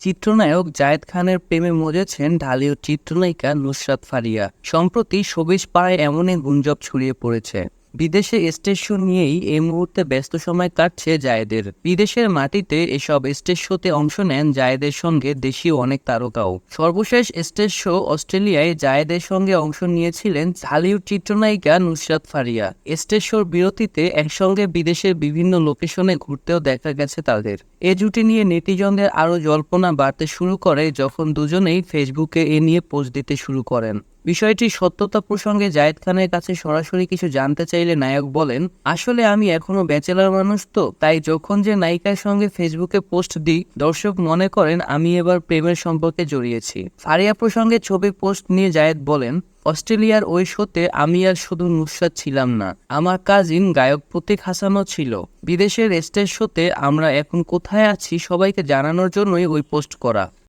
চিত্রনায়ক জায়েদ খানের প্রেমে মজেছেন ঢালিউড চিত্রনায়িকা নুসরাত ফারিয়া। সম্প্রতি শোবিজ পাড়ায় এমন এক গুঞ্জব ছড়িয়ে পড়েছে। বিদেশে স্টেশন নিয়েই এই মুহূর্তে ব্যস্ত সময় কাটছে জায়েদের। বিদেশের মাটিতে এসব স্টেজ শোতে অংশ নেন জায়েদের সঙ্গে দেশীয় অনেক তারকাও। সর্বশেষ স্টেজ শো অস্ট্রেলিয়ায় জায়েদের সঙ্গে অংশ নিয়েছিলেন হলিউড চিত্রনায়িকা নুসরাত ফারিয়া। স্টেজ শোর বিরতিতে একসঙ্গে বিদেশের বিভিন্ন লোকেশনে ঘুরতেও দেখা গেছে তাদের। এ জুটি নিয়ে নেটিজনদের আরও জল্পনা বাড়তে শুরু করে যখন দুজনেই ফেসবুকে এ নিয়ে পোস্ট দিতে শুরু করেন। বিষয়টি সত্যতা প্রসঙ্গে জায়েদ খানের কাছে সরাসরি কিছু জানতে চাইলে নায়ক বলেন, আসলে আমি এখনও ব্যাচেলার মানুষ তো, তাই যখন যে নায়িকার সঙ্গে ফেসবুকে পোস্ট দিই, দর্শক মনে করেন আমি এবার প্রেমের সম্পর্কে জড়িয়েছি। ফারিয়া প্রসঙ্গে ছবি পোস্ট নিয়ে জায়েদ বলেন অস্ট্রেলিয়ার ওই শোতে আমি আর শুধু নুসরাত ছিলাম না। আমার কাজিন গায়ক প্রতীক হাসানও ছিল। বিদেশের স্টেজ শোতে আমরা এখন কোথায় আছি সবাইকে জানানোর জন্যই ওই পোস্ট করা।